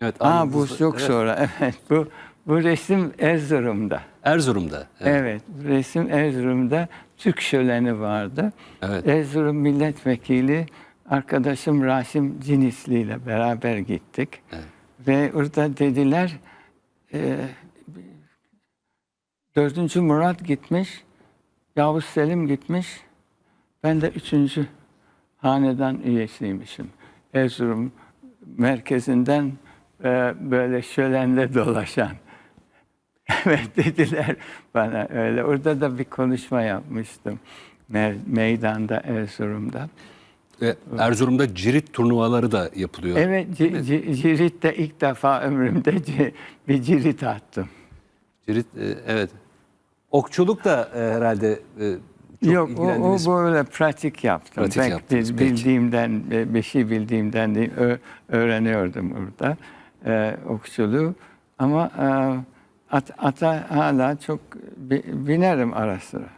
Evet. Aa bu çok Evet, sonra. Evet bu bu resim Erzurum'da. Erzurum'da. Evet. Evet, resim Erzurum'da Türk şöleni vardı. Evet. Erzurum milletvekili arkadaşım Rasim Cinisli ile beraber gittik. Evet. Ve orada dediler e, dördüncü Murat gitmiş, Yavuz Selim gitmiş. Ben de üçüncü hanedan üyesiymişim. Erzurum merkezinden e, böyle şölenle dolaşan. Evet dediler bana öyle. Orada da bir konuşma yapmıştım. Me- meydanda Erzurum'da. Ve Erzurum'da cirit turnuvaları da yapılıyor. Evet, ci- ci- Cirit'te ilk defa ömrümde bir cirit attım. Cirit, e, evet. Okçuluk da e, herhalde e, çok Yok, o, o böyle pratik yaptım. Pratik Ben yaptınız, bil- peki. bildiğimden, e, bir şey bildiğimden değil, öğreniyordum orada e, okçuluğu. Ama e, at, ata hala çok bi- binerim ara sıra.